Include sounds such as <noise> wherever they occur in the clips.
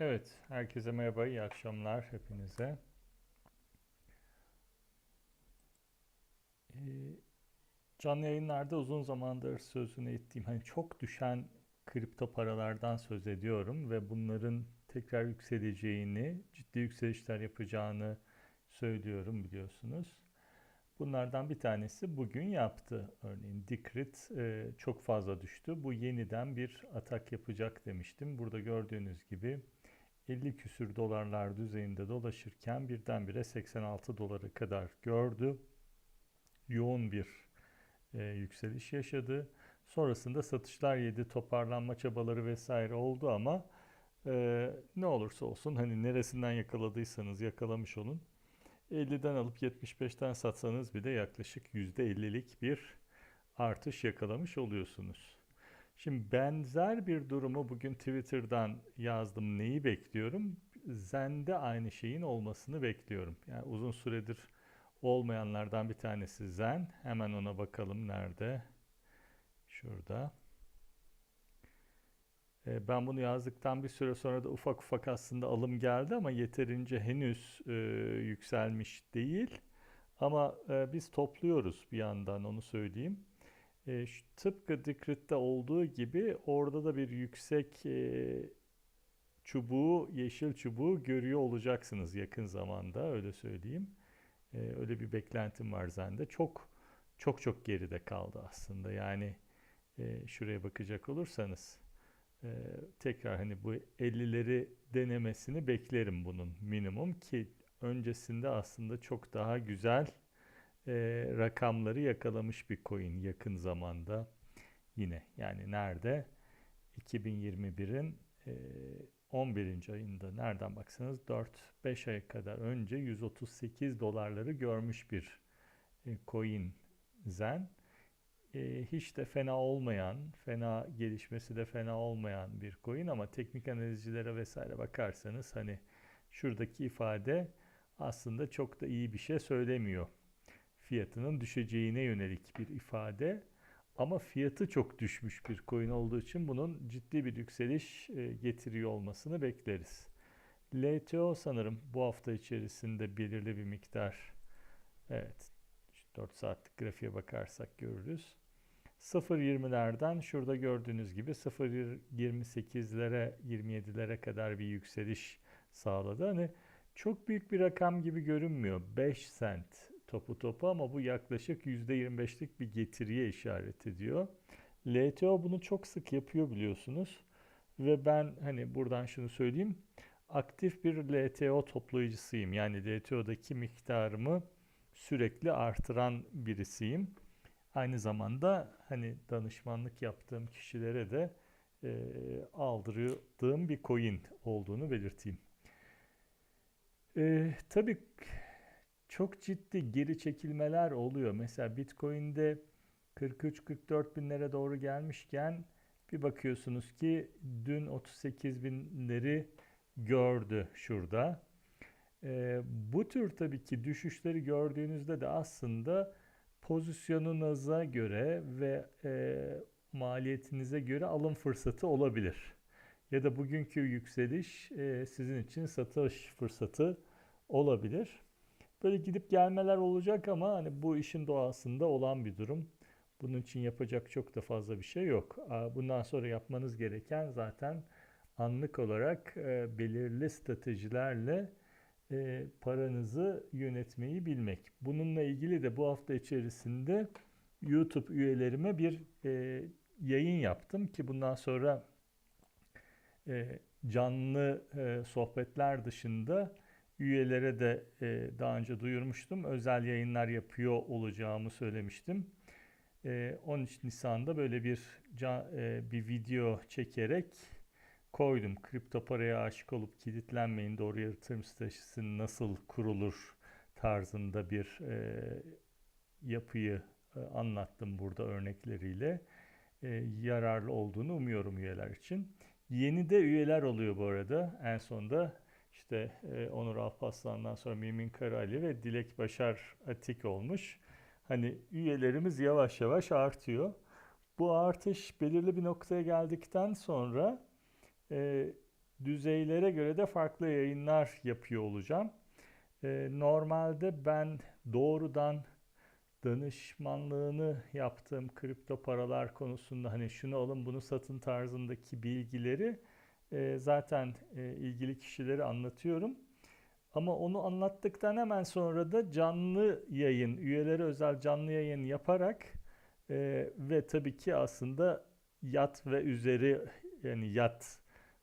Evet, herkese merhaba, iyi akşamlar hepinize. Ee, canlı yayınlarda uzun zamandır sözünü ettiğim, hani çok düşen kripto paralardan söz ediyorum ve bunların tekrar yükseleceğini, ciddi yükselişler yapacağını söylüyorum biliyorsunuz. Bunlardan bir tanesi bugün yaptı. Örneğin Dikrit e, çok fazla düştü. Bu yeniden bir atak yapacak demiştim. Burada gördüğünüz gibi 50 küsür dolarlar düzeyinde dolaşırken birdenbire 86 dolara kadar gördü. Yoğun bir e, yükseliş yaşadı. Sonrasında satışlar yedi, toparlanma çabaları vesaire oldu ama e, ne olursa olsun hani neresinden yakaladıysanız yakalamış olun. 50'den alıp 75'ten satsanız bile yaklaşık %50'lik bir artış yakalamış oluyorsunuz. Şimdi benzer bir durumu bugün Twitter'dan yazdım. Neyi bekliyorum? Zen'de aynı şeyin olmasını bekliyorum. Yani uzun süredir olmayanlardan bir tanesi Zen. Hemen ona bakalım nerede? Şurada. E, Ben bunu yazdıktan bir süre sonra da ufak ufak aslında alım geldi ama yeterince henüz e, yükselmiş değil. Ama e, biz topluyoruz bir yandan onu söyleyeyim. E, tıpkı Decrypt'te olduğu gibi orada da bir yüksek e, çubuğu, yeşil çubuğu görüyor olacaksınız yakın zamanda öyle söyleyeyim. E, öyle bir beklentim var zende. Çok çok çok geride kaldı aslında. Yani e, şuraya bakacak olursanız e, tekrar hani bu 50'leri denemesini beklerim bunun minimum ki öncesinde aslında çok daha güzel e, rakamları yakalamış bir coin yakın zamanda yine. Yani nerede? 2021'in e, 11. ayında nereden baksanız 4-5 ay kadar önce 138 dolarları görmüş bir e, coin Zen. E, hiç de fena olmayan, fena gelişmesi de fena olmayan bir coin ama teknik analizcilere vesaire bakarsanız hani şuradaki ifade aslında çok da iyi bir şey söylemiyor fiyatının düşeceğine yönelik bir ifade. Ama fiyatı çok düşmüş bir coin olduğu için bunun ciddi bir yükseliş e, getiriyor olmasını bekleriz. LTO sanırım bu hafta içerisinde belirli bir miktar evet 4 saatlik grafiğe bakarsak görürüz. 0.20'lerden şurada gördüğünüz gibi 0.28'lere 27'lere kadar bir yükseliş sağladı. Hani çok büyük bir rakam gibi görünmüyor. 5 sent topu topu ama bu yaklaşık %25'lik bir getiriye işaret ediyor. LTO bunu çok sık yapıyor biliyorsunuz. Ve ben hani buradan şunu söyleyeyim. Aktif bir LTO toplayıcısıyım. Yani LTO'daki miktarımı sürekli artıran birisiyim. Aynı zamanda hani danışmanlık yaptığım kişilere de e, aldırdığım bir coin olduğunu belirteyim. E, tabii çok ciddi geri çekilmeler oluyor. Mesela Bitcoin'de 43-44 binlere doğru gelmişken bir bakıyorsunuz ki dün 38 binleri gördü şurada. Ee, bu tür tabii ki düşüşleri gördüğünüzde de aslında pozisyonunuza göre ve e, maliyetinize göre alım fırsatı olabilir. Ya da bugünkü yükseliş e, sizin için satış fırsatı olabilir. Böyle gidip gelmeler olacak ama hani bu işin doğasında olan bir durum. Bunun için yapacak çok da fazla bir şey yok. Bundan sonra yapmanız gereken zaten anlık olarak e, belirli stratejilerle e, paranızı yönetmeyi bilmek. Bununla ilgili de bu hafta içerisinde YouTube üyelerime bir e, yayın yaptım ki bundan sonra canlı sohbetler dışında üyelere de e, daha önce duyurmuştum. Özel yayınlar yapıyor olacağımı söylemiştim. E, 13 Nisan'da böyle bir ca- e, bir video çekerek koydum. Kripto paraya aşık olup kilitlenmeyin doğru yatırım stratejisi nasıl kurulur tarzında bir e, yapıyı e, anlattım burada örnekleriyle. E, yararlı olduğunu umuyorum üyeler için. Yeni de üyeler oluyor bu arada. En sonda işte e, Onur Alparslan'dan sonra Mümin Karali ve Dilek Başar Atik olmuş. Hani üyelerimiz yavaş yavaş artıyor. Bu artış belirli bir noktaya geldikten sonra e, düzeylere göre de farklı yayınlar yapıyor olacağım. Ee, normalde ben doğrudan danışmanlığını yaptığım kripto paralar konusunda hani şunu alın bunu satın tarzındaki bilgileri e, zaten e, ilgili kişileri anlatıyorum. Ama onu anlattıktan hemen sonra da canlı yayın, üyelere özel canlı yayın yaparak e, ve tabii ki aslında yat ve üzeri yani yat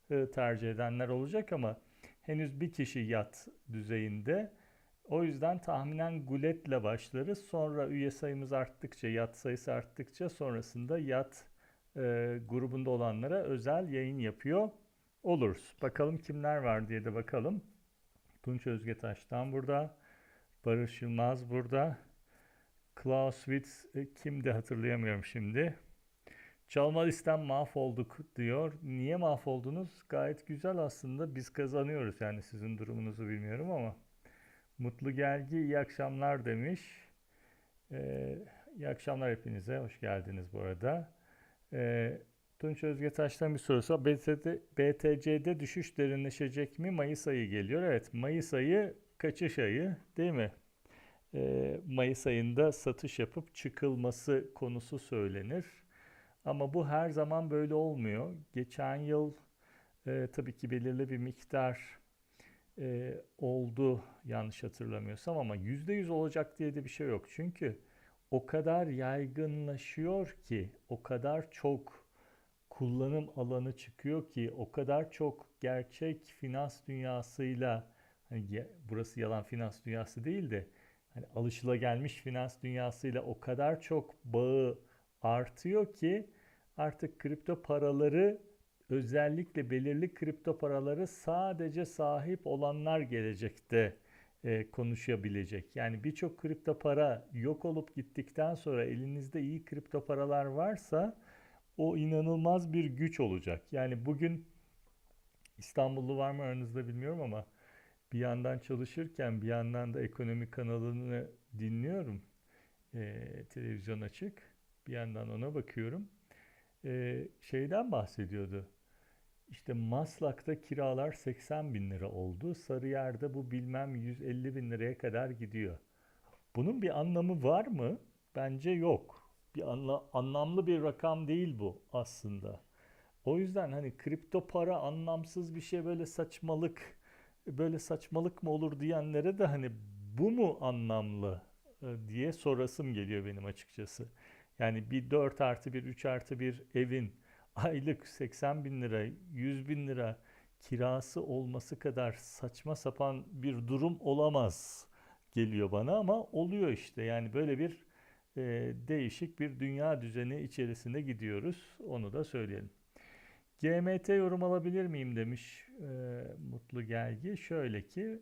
e, tercih edenler olacak ama henüz bir kişi yat düzeyinde. O yüzden tahminen guletle başlarız. Sonra üye sayımız arttıkça, yat sayısı arttıkça sonrasında yat e, grubunda olanlara özel yayın yapıyor oluruz. Bakalım kimler var diye de bakalım. Tunç Özgetaş'tan burada. Barış Yılmaz burada. Klaus Witz e, kimdi hatırlayamıyorum şimdi. Çalma listem mahvolduk diyor. Niye mahvoldunuz? Gayet güzel aslında. Biz kazanıyoruz yani sizin durumunuzu bilmiyorum ama. Mutlu Gelgi iyi akşamlar demiş. Ee, iyi akşamlar hepinize. Hoş geldiniz bu arada. Ee, Tunç Özgetaş'tan bir sorusu var. BTC'de, BTC'de düşüş derinleşecek mi? Mayıs ayı geliyor. Evet Mayıs ayı kaçış ayı değil mi? Ee, Mayıs ayında satış yapıp çıkılması konusu söylenir. Ama bu her zaman böyle olmuyor. Geçen yıl e, tabii ki belirli bir miktar e, oldu yanlış hatırlamıyorsam ama %100 olacak diye de bir şey yok. Çünkü o kadar yaygınlaşıyor ki, o kadar çok kullanım alanı çıkıyor ki, o kadar çok gerçek finans dünyasıyla hani burası yalan finans dünyası değil de hani alışılagelmiş finans dünyasıyla o kadar çok bağı artıyor ki artık kripto paraları özellikle belirli kripto paraları sadece sahip olanlar gelecekte e, konuşabilecek. Yani birçok kripto para yok olup gittikten sonra elinizde iyi kripto paralar varsa o inanılmaz bir güç olacak. Yani bugün İstanbullu var mı aranızda bilmiyorum ama bir yandan çalışırken bir yandan da ekonomi kanalını dinliyorum. E, televizyon açık. Bir yandan ona bakıyorum. E, şeyden bahsediyordu. İşte Maslak'ta kiralar 80 bin lira oldu. Sarıyer'de bu bilmem 150 bin liraya kadar gidiyor. Bunun bir anlamı var mı? Bence yok. Bir anla, anlamlı bir rakam değil bu aslında. O yüzden hani kripto para anlamsız bir şey böyle saçmalık böyle saçmalık mı olur diyenlere de hani bu mu anlamlı e, diye sorasım geliyor benim açıkçası. Yani bir 4 artı bir 3 artı bir evin aylık 80 bin lira 100 bin lira kirası olması kadar saçma sapan bir durum olamaz geliyor bana ama oluyor işte. Yani böyle bir e, değişik bir dünya düzeni içerisinde gidiyoruz. Onu da söyleyelim. GMT yorum alabilir miyim demiş e, Mutlu Gelgi. Şöyle ki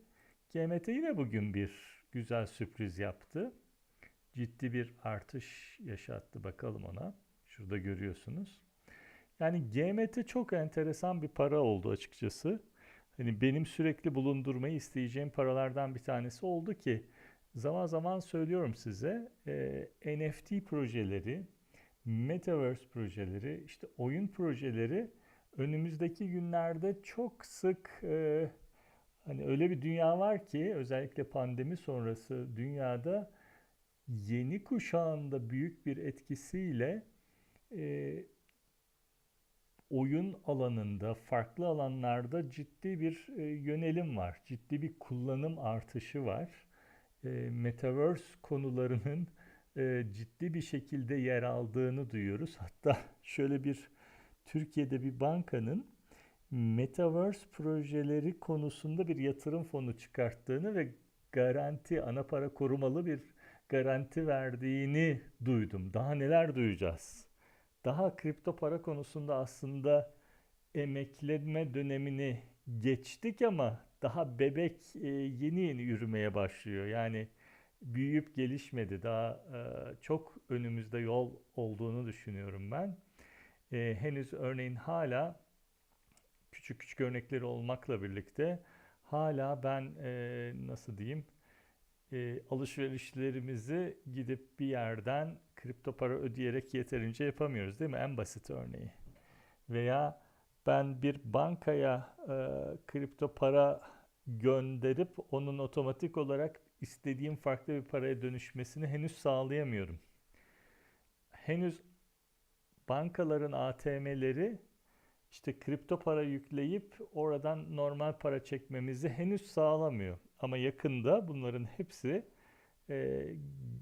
GMT yine bugün bir güzel sürpriz yaptı. Ciddi bir artış yaşattı bakalım ona. Şurada görüyorsunuz. Yani GMT çok enteresan bir para oldu açıkçası. Hani benim sürekli bulundurmayı isteyeceğim paralardan bir tanesi oldu ki zaman zaman söylüyorum size e, NFT projeleri, Metaverse projeleri, işte oyun projeleri önümüzdeki günlerde çok sık e, hani öyle bir dünya var ki özellikle pandemi sonrası dünyada yeni kuşağında büyük bir etkisiyle e, oyun alanında, farklı alanlarda ciddi bir e, yönelim var. Ciddi bir kullanım artışı var. E, Metaverse konularının e, ciddi bir şekilde yer aldığını duyuyoruz. Hatta şöyle bir Türkiye'de bir bankanın Metaverse projeleri konusunda bir yatırım fonu çıkarttığını ve garanti, ana para korumalı bir garanti verdiğini duydum. Daha neler duyacağız? Daha kripto para konusunda aslında emekleme dönemini geçtik ama daha bebek e, yeni yeni yürümeye başlıyor. Yani büyüyüp gelişmedi. Daha e, çok önümüzde yol olduğunu düşünüyorum ben. E, henüz örneğin hala küçük küçük örnekleri olmakla birlikte hala ben nasıl diyeyim alışverişlerimizi gidip bir yerden kripto para ödeyerek yeterince yapamıyoruz değil mi? En basit örneği. Veya ben bir bankaya e, kripto para gönderip onun otomatik olarak istediğim farklı bir paraya dönüşmesini henüz sağlayamıyorum. Henüz bankaların ATM'leri işte kripto para yükleyip oradan normal para çekmemizi henüz sağlamıyor. Ama yakında bunların hepsi e,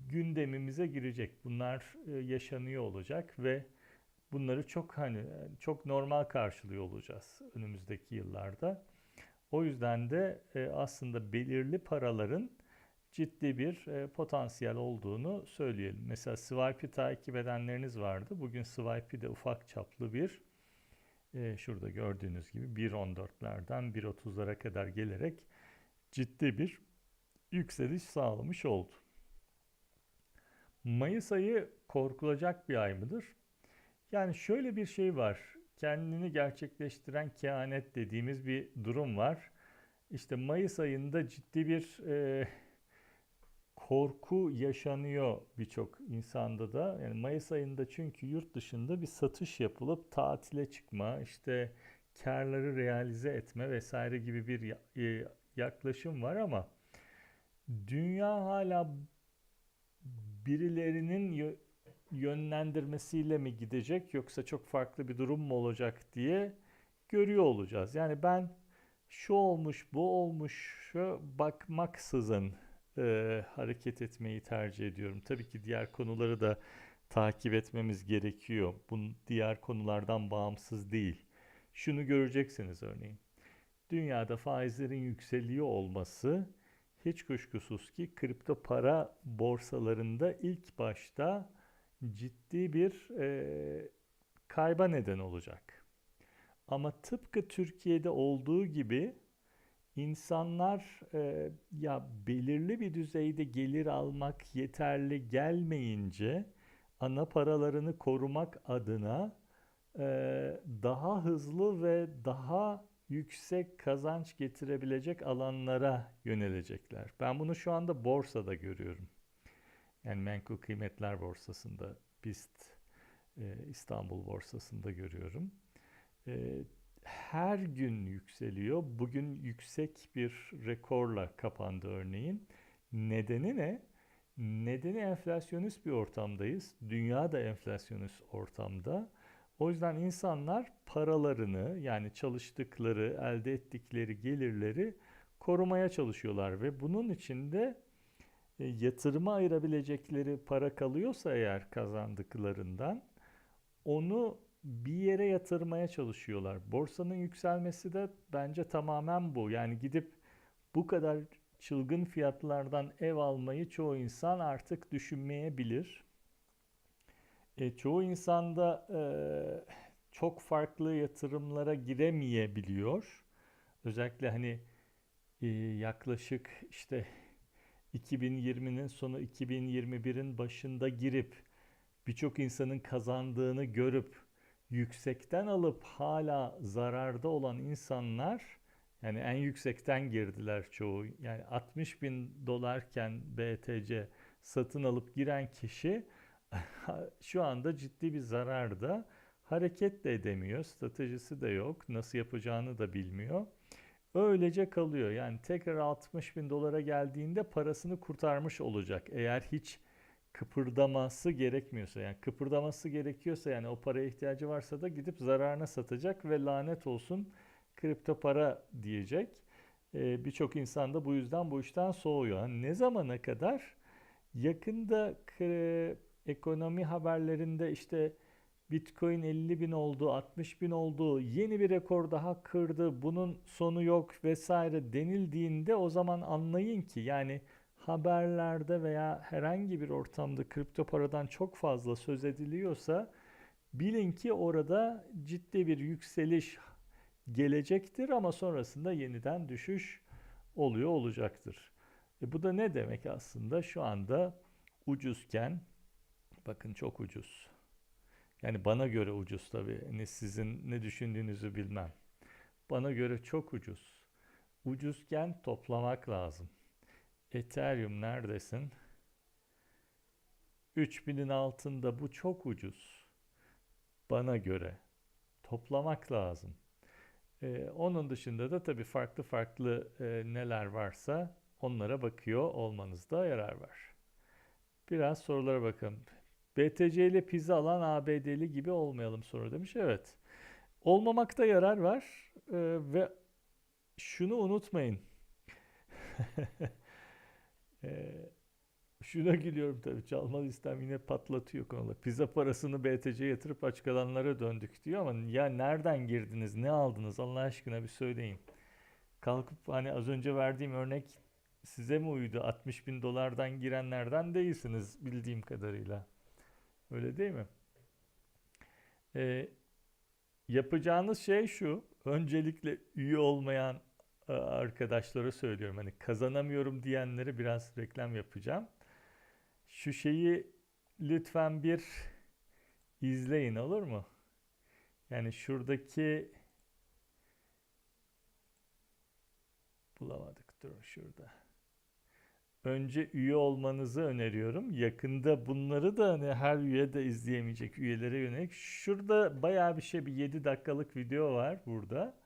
gündemimize girecek. Bunlar e, yaşanıyor olacak ve bunları çok hani çok normal karşılıyor olacağız önümüzdeki yıllarda. O yüzden de e, aslında belirli paraların ciddi bir e, potansiyel olduğunu söyleyelim. Mesela Swipe'i takip edenleriniz vardı. Bugün Swipe'i de ufak çaplı bir e, şurada gördüğünüz gibi 1.14'lerden 1.30'lara kadar gelerek ciddi bir yükseliş sağlamış oldu. Mayıs ayı korkulacak bir ay mıdır? Yani şöyle bir şey var. Kendini gerçekleştiren kehanet dediğimiz bir durum var. İşte Mayıs ayında ciddi bir e, korku yaşanıyor birçok insanda da. Yani Mayıs ayında çünkü yurt dışında bir satış yapılıp tatile çıkma, işte karları realize etme vesaire gibi bir e, yaklaşım var ama dünya hala birilerinin yönlendirmesiyle mi gidecek yoksa çok farklı bir durum mu olacak diye görüyor olacağız. Yani ben şu olmuş, bu olmuş bakmaksızın e, hareket etmeyi tercih ediyorum. Tabii ki diğer konuları da takip etmemiz gerekiyor. Bunun diğer konulardan bağımsız değil. Şunu göreceksiniz örneğin. Dünyada faizlerin yükseliyor olması hiç kuşkusuz ki kripto para borsalarında ilk başta ciddi bir e, kayba neden olacak. Ama tıpkı Türkiye'de olduğu gibi insanlar e, ya belirli bir düzeyde gelir almak yeterli gelmeyince ana paralarını korumak adına e, daha hızlı ve daha yüksek kazanç getirebilecek alanlara yönelecekler. Ben bunu şu anda borsada görüyorum. Yani menkul kıymetler borsasında, BIST e, İstanbul borsasında görüyorum. E, her gün yükseliyor. Bugün yüksek bir rekorla kapandı örneğin. Nedeni ne? Nedeni enflasyonist bir ortamdayız. Dünya da enflasyonist ortamda. O yüzden insanlar paralarını yani çalıştıkları, elde ettikleri gelirleri korumaya çalışıyorlar ve bunun için de yatırıma ayırabilecekleri para kalıyorsa eğer kazandıklarından onu bir yere yatırmaya çalışıyorlar. Borsanın yükselmesi de bence tamamen bu. Yani gidip bu kadar çılgın fiyatlardan ev almayı çoğu insan artık düşünmeyebilir. E, çoğu insan da e, çok farklı yatırımlara giremeyebiliyor. Özellikle hani e, yaklaşık işte 2020'nin sonu 2021'in başında girip birçok insanın kazandığını görüp yüksekten alıp hala zararda olan insanlar yani en yüksekten girdiler çoğu. Yani 60 bin dolarken BTC satın alıp giren kişi <laughs> şu anda ciddi bir zararda hareket de edemiyor. Stratejisi de yok. Nasıl yapacağını da bilmiyor. Öylece kalıyor. Yani tekrar 60 bin dolara geldiğinde parasını kurtarmış olacak. Eğer hiç kıpırdaması gerekmiyorsa yani kıpırdaması gerekiyorsa yani o paraya ihtiyacı varsa da gidip zararına satacak ve lanet olsun kripto para diyecek. Ee, Birçok insan da bu yüzden bu işten soğuyor. Yani ne zamana kadar? Yakında ekonomi haberlerinde işte Bitcoin 50 bin oldu, 60 bin oldu, yeni bir rekor daha kırdı, bunun sonu yok vesaire denildiğinde o zaman anlayın ki yani haberlerde veya herhangi bir ortamda kripto paradan çok fazla söz ediliyorsa bilin ki orada ciddi bir yükseliş gelecektir ama sonrasında yeniden düşüş oluyor olacaktır. E bu da ne demek aslında? Şu anda ucuzken bakın çok ucuz. Yani bana göre ucuz tabii. Yani sizin ne düşündüğünüzü bilmem. Bana göre çok ucuz. Ucuzken toplamak lazım. Ethereum neredesin? 3000'in altında bu çok ucuz. Bana göre toplamak lazım. Ee, onun dışında da tabii farklı farklı e, neler varsa onlara bakıyor olmanızda yarar var. Biraz sorulara bakalım. BTC ile pizza alan ABD'li gibi olmayalım soru demiş. Evet. Olmamakta yarar var Ee, ve şunu unutmayın. <laughs> Ee, şuna gülüyorum tabii. Çalma listem yine patlatıyor konuları. Pizza parasını BTC'ye yatırıp aç kalanlara döndük diyor ama ya nereden girdiniz, ne aldınız Allah aşkına bir söyleyin. Kalkıp hani az önce verdiğim örnek size mi uydu? 60 bin dolardan girenlerden değilsiniz bildiğim kadarıyla. Öyle değil mi? Ee, yapacağınız şey şu. Öncelikle üye olmayan e, arkadaşlara söylüyorum. Hani kazanamıyorum diyenlere biraz reklam yapacağım. Şu şeyi lütfen bir izleyin olur mu? Yani şuradaki bulamadık dur şurada. Önce üye olmanızı öneriyorum. Yakında bunları da hani her üye de izleyemeyecek üyelere yönelik. Şurada bayağı bir şey bir 7 dakikalık video var burada.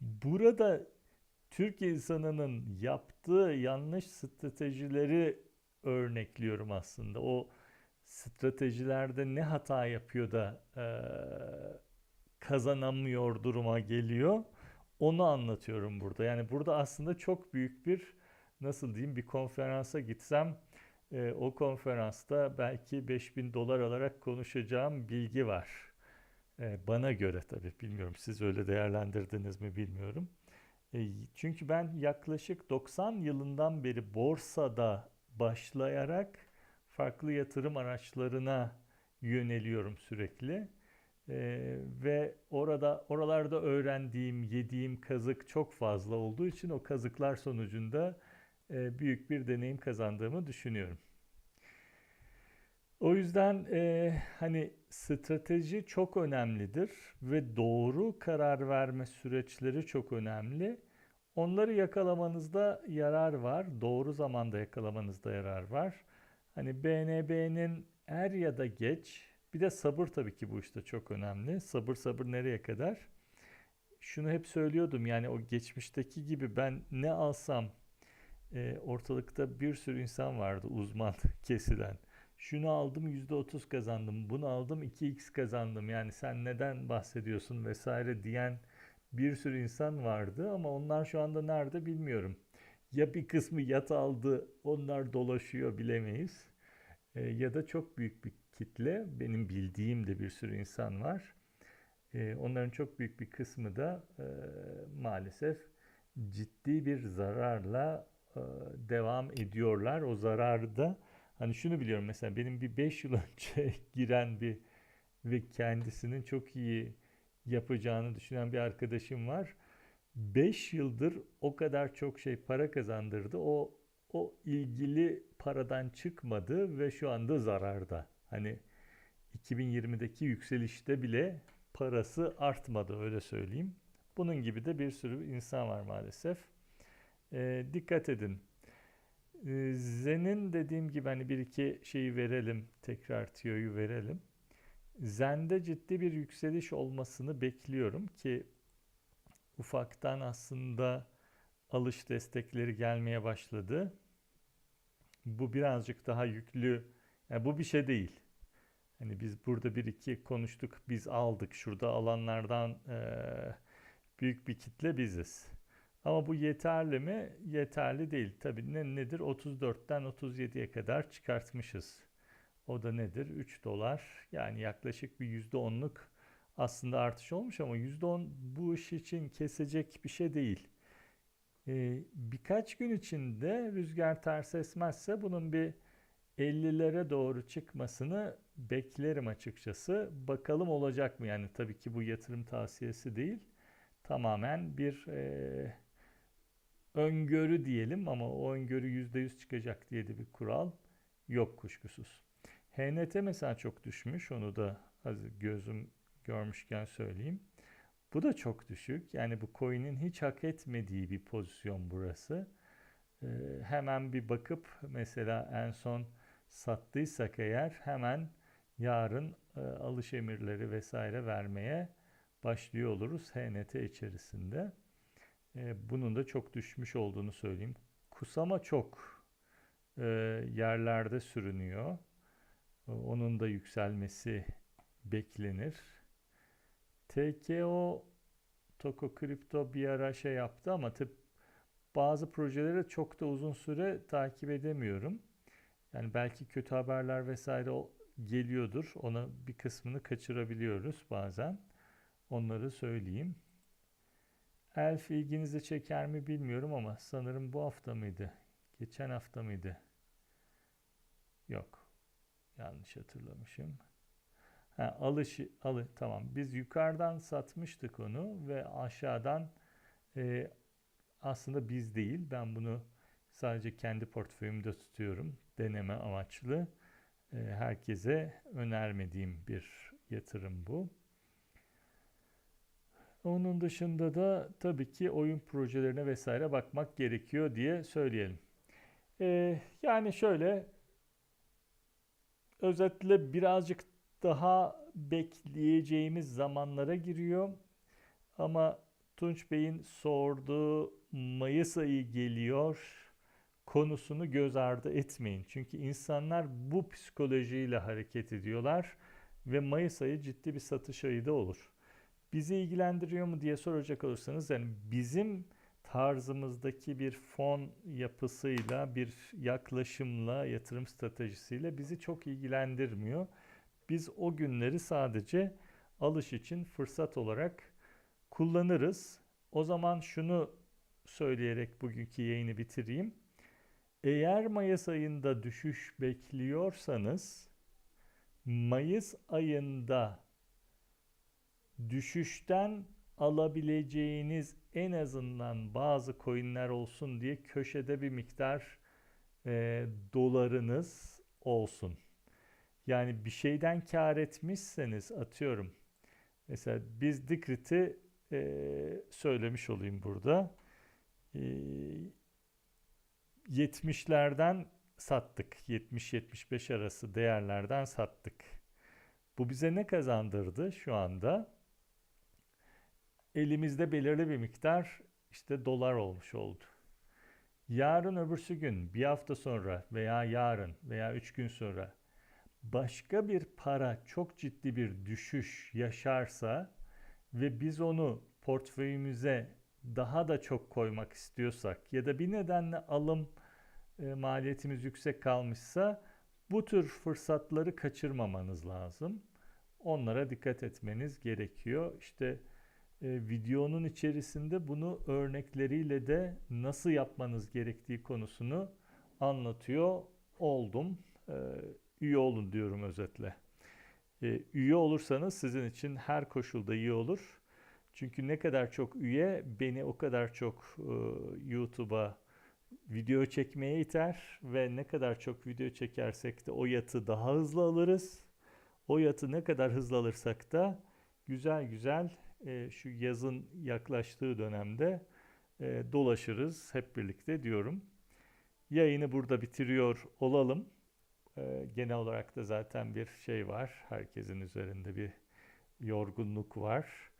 Burada Türk insanının yaptığı yanlış stratejileri örnekliyorum aslında. O stratejilerde ne hata yapıyor da eee, kazanamıyor duruma geliyor. Onu anlatıyorum burada. Yani burada aslında çok büyük bir nasıl diyeyim bir konferansa gitsem e, o konferansta belki 5000 dolar alarak konuşacağım bilgi var. E, bana göre tabii bilmiyorum siz öyle değerlendirdiniz mi bilmiyorum. E, çünkü ben yaklaşık 90 yılından beri borsada başlayarak farklı yatırım araçlarına yöneliyorum sürekli. Ee, ve orada oralarda öğrendiğim, yediğim kazık çok fazla olduğu için o kazıklar sonucunda e, büyük bir deneyim kazandığımı düşünüyorum. O yüzden e, hani strateji çok önemlidir ve doğru karar verme süreçleri çok önemli. Onları yakalamanızda yarar var. Doğru zamanda yakalamanızda yarar var. Hani BNB'nin er ya da geç bir de sabır tabii ki bu işte çok önemli. Sabır sabır nereye kadar? Şunu hep söylüyordum yani o geçmişteki gibi ben ne alsam e, ortalıkta bir sürü insan vardı uzman <laughs> kesilen. Şunu aldım %30 kazandım, bunu aldım 2x kazandım. Yani sen neden bahsediyorsun vesaire diyen bir sürü insan vardı ama onlar şu anda nerede bilmiyorum. Ya bir kısmı yat aldı, onlar dolaşıyor bilemeyiz. E, ya da çok büyük bir kitle, benim bildiğim de bir sürü insan var. E, onların çok büyük bir kısmı da e, maalesef ciddi bir zararla devam ediyorlar. O zararı da hani şunu biliyorum mesela benim bir 5 yıl <laughs> önce giren bir ve kendisinin çok iyi yapacağını düşünen bir arkadaşım var. 5 yıldır o kadar çok şey para kazandırdı. O o ilgili paradan çıkmadı ve şu anda zararda. Hani 2020'deki yükselişte bile parası artmadı öyle söyleyeyim. Bunun gibi de bir sürü insan var maalesef. E, dikkat edin. E, Zen'in dediğim gibi hani bir iki şeyi verelim. Tekrar tiyoyu verelim. Zen'de ciddi bir yükseliş olmasını bekliyorum ki ufaktan aslında alış destekleri gelmeye başladı. Bu birazcık daha yüklü. Yani bu bir şey değil. Hani biz burada bir iki konuştuk, biz aldık. Şurada alanlardan e, büyük bir kitle biziz. Ama bu yeterli mi? Yeterli değil. Tabii ne nedir? 34'ten 37'ye kadar çıkartmışız. O da nedir? 3 dolar. Yani yaklaşık bir %10'luk aslında artış olmuş ama %10 bu iş için kesecek bir şey değil. Ee, birkaç gün içinde rüzgar ters esmezse bunun bir 50'lere doğru çıkmasını beklerim açıkçası. Bakalım olacak mı? Yani tabii ki bu yatırım tavsiyesi değil. Tamamen bir e, öngörü diyelim ama o öngörü %100 çıkacak diye de bir kural yok kuşkusuz. HNT mesela çok düşmüş. Onu da az gözüm görmüşken söyleyeyim. Bu da çok düşük. Yani bu coin'in hiç hak etmediği bir pozisyon burası. Ee, hemen bir bakıp mesela en son sattıysak eğer hemen yarın e, alış emirleri vesaire vermeye başlıyor oluruz HNT içerisinde. E, bunun da çok düşmüş olduğunu söyleyeyim. Kusama çok e, yerlerde sürünüyor. E, Onun da yükselmesi beklenir. TKO Toko Kripto bir ara şey yaptı ama tabi bazı projeleri çok da uzun süre takip edemiyorum. Yani belki kötü haberler vesaire geliyordur. Ona bir kısmını kaçırabiliyoruz bazen. Onları söyleyeyim. Elf ilginizi çeker mi bilmiyorum ama sanırım bu hafta mıydı? Geçen hafta mıydı? Yok. Yanlış hatırlamışım. Ha, alışı, alı, tamam. Biz yukarıdan satmıştık onu ve aşağıdan e, aslında biz değil. Ben bunu sadece kendi portföyümde tutuyorum. Deneme amaçlı. E, herkese önermediğim bir yatırım bu. Onun dışında da tabii ki oyun projelerine vesaire bakmak gerekiyor diye söyleyelim. E, yani şöyle özetle birazcık daha bekleyeceğimiz zamanlara giriyor. Ama Tunç Bey'in sorduğu Mayıs ayı geliyor konusunu göz ardı etmeyin. Çünkü insanlar bu psikolojiyle hareket ediyorlar ve Mayıs ayı ciddi bir satış ayı da olur. Bizi ilgilendiriyor mu diye soracak olursanız yani bizim tarzımızdaki bir fon yapısıyla, bir yaklaşımla, yatırım stratejisiyle bizi çok ilgilendirmiyor. Biz o günleri sadece alış için fırsat olarak kullanırız. O zaman şunu söyleyerek bugünkü yayını bitireyim. Eğer Mayıs ayında düşüş bekliyorsanız Mayıs ayında düşüşten alabileceğiniz en azından bazı coinler olsun diye köşede bir miktar e, dolarınız olsun. Yani bir şeyden kar etmişseniz atıyorum. Mesela biz Dikrit'i e, söylemiş olayım burada. E, 70'lerden sattık. 70-75 arası değerlerden sattık. Bu bize ne kazandırdı şu anda? Elimizde belirli bir miktar işte dolar olmuş oldu. Yarın öbürsü gün, bir hafta sonra veya yarın veya üç gün sonra başka bir para çok ciddi bir düşüş yaşarsa ve biz onu portföyümüze daha da çok koymak istiyorsak ya da bir nedenle alım e, maliyetimiz yüksek kalmışsa bu tür fırsatları kaçırmamanız lazım. Onlara dikkat etmeniz gerekiyor. İşte e, videonun içerisinde bunu örnekleriyle de nasıl yapmanız gerektiği konusunu anlatıyor oldum. E, üye olun diyorum özetle. E, üye olursanız sizin için her koşulda iyi olur. Çünkü ne kadar çok üye beni o kadar çok YouTube'a video çekmeye iter ve ne kadar çok video çekersek de o yatı daha hızlı alırız. O yatı ne kadar hızlı alırsak da güzel güzel e, şu yazın yaklaştığı dönemde e, dolaşırız hep birlikte diyorum. Yayını burada bitiriyor olalım. E, genel olarak da zaten bir şey var. Herkesin üzerinde bir yorgunluk var.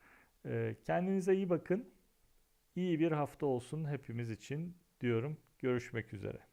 E, kendinize iyi bakın. İyi bir hafta olsun hepimiz için diyorum. Görüşmek üzere.